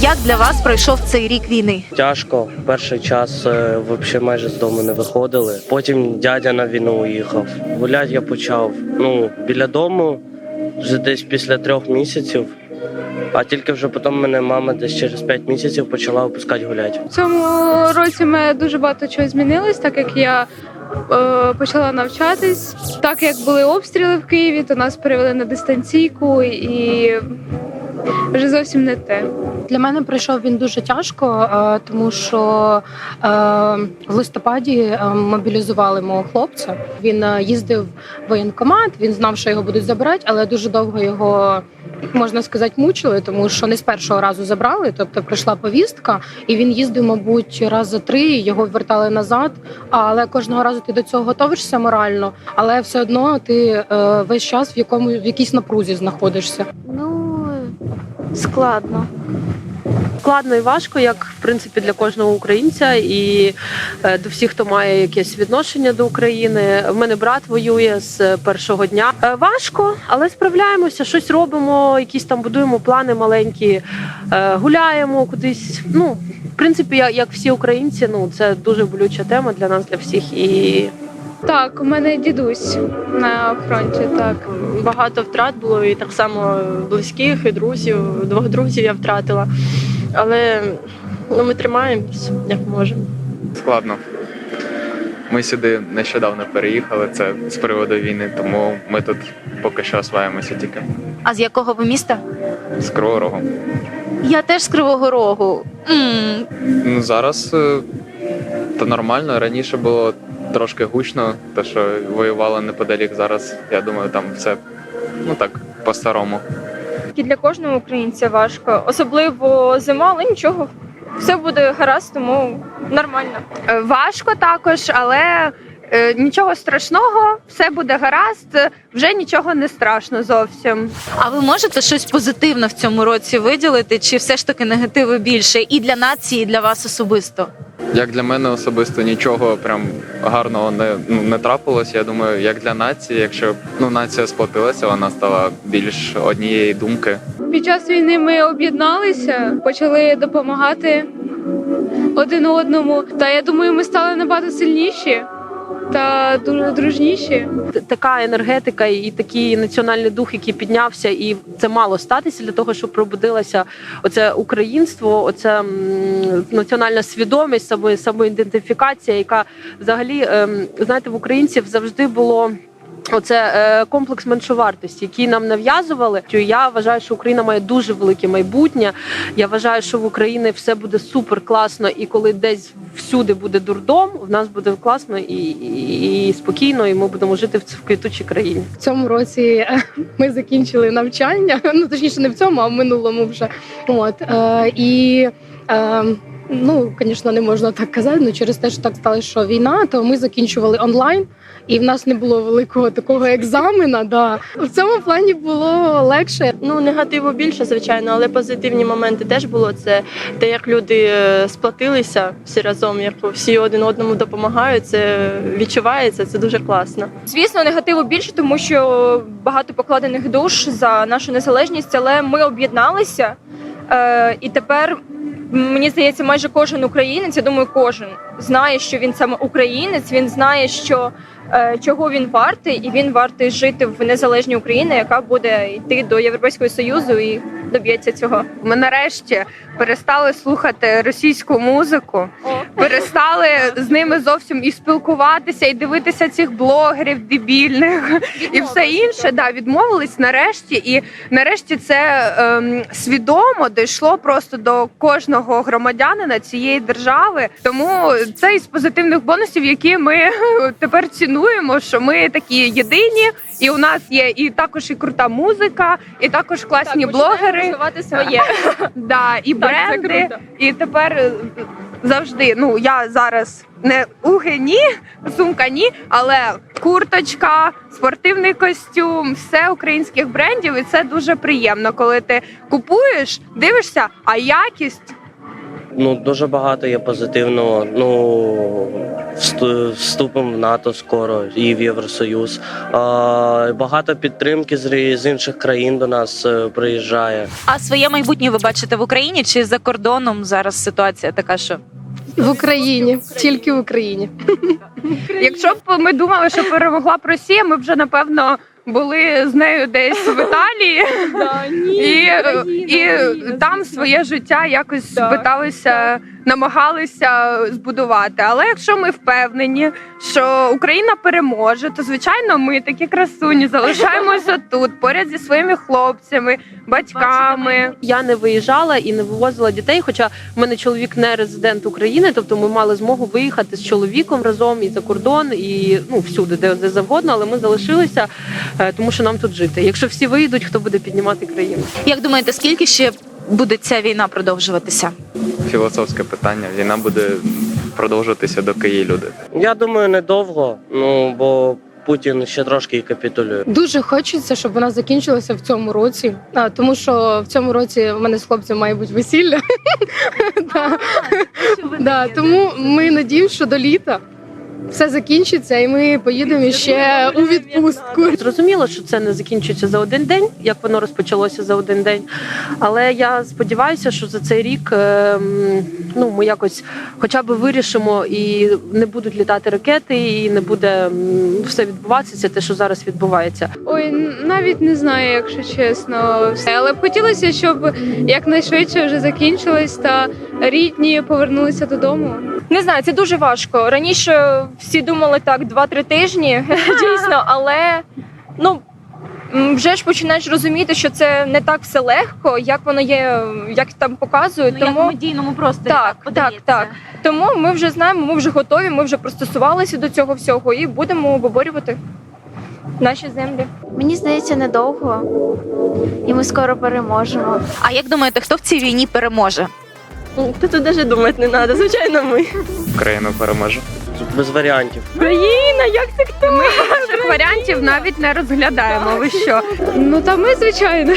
Як для вас пройшов цей рік війни? Тяжко. Перший час е, взагалі майже з дому не виходили. Потім дядя на війну уїхав. Гулять я почав ну, біля дому вже десь після трьох місяців. А тільки вже потім мене мама десь через п'ять місяців почала випускати гуляти. В цьому році мене дуже багато чого змінилось, так як я почала навчатись. Так як були обстріли в Києві, то нас перевели на дистанційку і вже зовсім не те. Для мене пройшов він дуже тяжко, е, тому що е, в листопаді е, мобілізували мого хлопця. Він е, їздив в воєнкомат, він знав, що його будуть забирати, але дуже довго його. Можна сказати, мучили, тому що не з першого разу забрали. Тобто прийшла повістка, і він їздив, мабуть, раз за три. Його вертали назад. Але кожного разу ти до цього готовишся морально, але все одно ти е, весь час в якому в якійсь напрузі знаходишся. Ну складно. Складно і важко, як в принципі для кожного українця, і е, до всіх, хто має якесь відношення до України. В мене брат воює з першого дня. Е, важко, але справляємося, щось робимо, якісь там будуємо плани маленькі, е, гуляємо кудись. Ну, в принципі, як всі українці, ну це дуже болюча тема для нас, для всіх. І Так, у мене дідусь на фронті. Так багато втрат було і так само близьких, і друзів. Двох друзів я втратила. Але ну, ми тримаємось, як можемо. складно. Ми сюди нещодавно переїхали. Це з приводу війни, тому ми тут поки що осваємося тільки А з якого ви міста? з Кривого Рогу. Я теж з Кривого Рогу. м Ну зараз е, то нормально. Раніше було трошки гучно, то що воювали неподалік. Зараз я думаю, там все ну так по-старому. І для кожного українця важко, особливо зима, але нічого. Все буде гаразд, тому нормально. Е, Важко також, але е, нічого страшного, все буде гаразд. Вже нічого не страшно зовсім. А ви можете щось позитивне в цьому році виділити, чи все ж таки негативу більше і для нації, і для вас особисто? Як для мене особисто нічого прям гарного не ну не трапилось. Я думаю, як для нації, якщо ну нація сплотилася, вона стала більш однієї думки. під час війни ми об'єдналися, почали допомагати один одному. Та я думаю, ми стали набагато сильніші та дуже дружніші. така енергетика і такий національний дух, який піднявся, і це мало статися для того, щоб пробудилося оце українство, оце національна свідомість, самоідентифікація, яка взагалі ем, знаєте, в українців завжди було. Оце е, комплекс меншовартості, який нам нав'язували. Я вважаю, що Україна має дуже велике майбутнє. Я вважаю, що в Україні все буде супер класно, і коли десь всюди буде дурдом, в нас буде класно і, і, і спокійно, і ми будемо жити в, квітучій країні. В цьому році е, ми закінчили навчання. Ну точніше, не в цьому, а в минулому вже. От е, і е, ну, звісно, не можна так казати. але через те, що так сталося, що війна, то ми закінчували онлайн. І в нас не було великого такого екзамена. Да. В цьому плані було легше. Ну, негативу більше, звичайно, але позитивні моменти теж було. Це те, як люди е, сплотилися всі разом, як всі один одному допомагають. Це відчувається, це дуже класно. Звісно, негативу більше, тому що багато покладених душ за нашу незалежність, але ми об'єдналися. Е, і тепер мені здається, майже кожен українець, я думаю, кожен знає, що він саме українець. Він знає, що е, чого він вартий, і він вартий жити в незалежній Україні, яка буде йти до Європейського союзу і доб'ється цього. Ми нарешті перестали слухати російську музику, перестали з ними зовсім і спілкуватися, і дивитися цих блогерів дебільних і все інше. Да, відмовились нарешті. І нарешті це ем, свідомо дійшло просто до кожного громадянина цієї держави. Тому це із позитивних бонусів, які ми тепер цінуємо, що ми такі єдині, і у нас є і також і крута музика, і також класні блогери. Розвивати своє. Да, і бренди, і тепер е, завжди. Ну я зараз не уги ні, сумка ні, але курточка, спортивний костюм, все українських брендів, і це дуже приємно, коли ти купуєш, дивишся, а якість. Ну дуже багато є позитивного. Ну всту- вступимо в НАТО скоро і в Євросоюз. А, багато підтримки з, з інших країн до нас е, приїжджає. А своє майбутнє ви бачите в Україні чи за кордоном зараз ситуація така, що В Україні, тільки в Україні. Якщо б ми думали, що перемогла б Росія, ми б вже напевно були з нею десь в Італії. І, і там своє життя якось питалися, намагалися збудувати. Але якщо ми впевнені, що Україна переможе, то звичайно ми такі красуні залишаємося тут поряд зі своїми хлопцями, батьками. Я не виїжджала і не вивозила дітей. Хоча в мене чоловік не резидент України, тобто ми мали змогу виїхати з чоловіком разом і за кордон, і ну всюди, де, де завгодно, але ми залишилися, е, тому що нам тут жити. Якщо всі виїдуть, хто буде піднімати країну? як думаєте, скільки ще буде ця війна продовжуватися? Філософське питання. Війна буде продовжуватися, доки є люди. Я думаю, недовго. Ну бо Путін ще трошки і капітулює. Дуже хочеться, щоб вона закінчилася в цьому році, а, тому що в цьому році в мене з хлопцем має бути весілля. Тому ми надіємося, що до літа все закінчиться, і ми поїдемо ще у відпустку. Зрозуміло, що це не закінчується за один день, як воно розпочалося за один день. Але я сподіваюся, що за цей рік е, ну, ми якось хоча б вирішимо і не будуть літати ракети, і не буде все відбуватися, те, що зараз відбувається. Ой, навіть не знаю, якщо чесно. Все. Але б хотілося, щоб якнайшвидше вже закінчилось та рідні повернулися додому. Не знаю, це дуже важко. Раніше всі думали так 2-3 тижні, дійсно, але ну. Вже ж починаєш розуміти, що це не так все легко, як воно є, як там показують. Ну, як в тому медійному просторі Так, так, подається. так, тому ми вже знаємо, ми вже готові, ми вже пристосувалися до цього всього і будемо виборювати наші землі. Мені здається, недовго, і ми скоро переможемо. А як думаєте, хто в цій війні переможе? Ну, Та тут навіть думати не треба, звичайно, ми. Україна переможе. Тут без варіантів. Україна, як це хто? Ми інших варіантів навіть не розглядаємо. Ви що? Ну та ми, звичайно.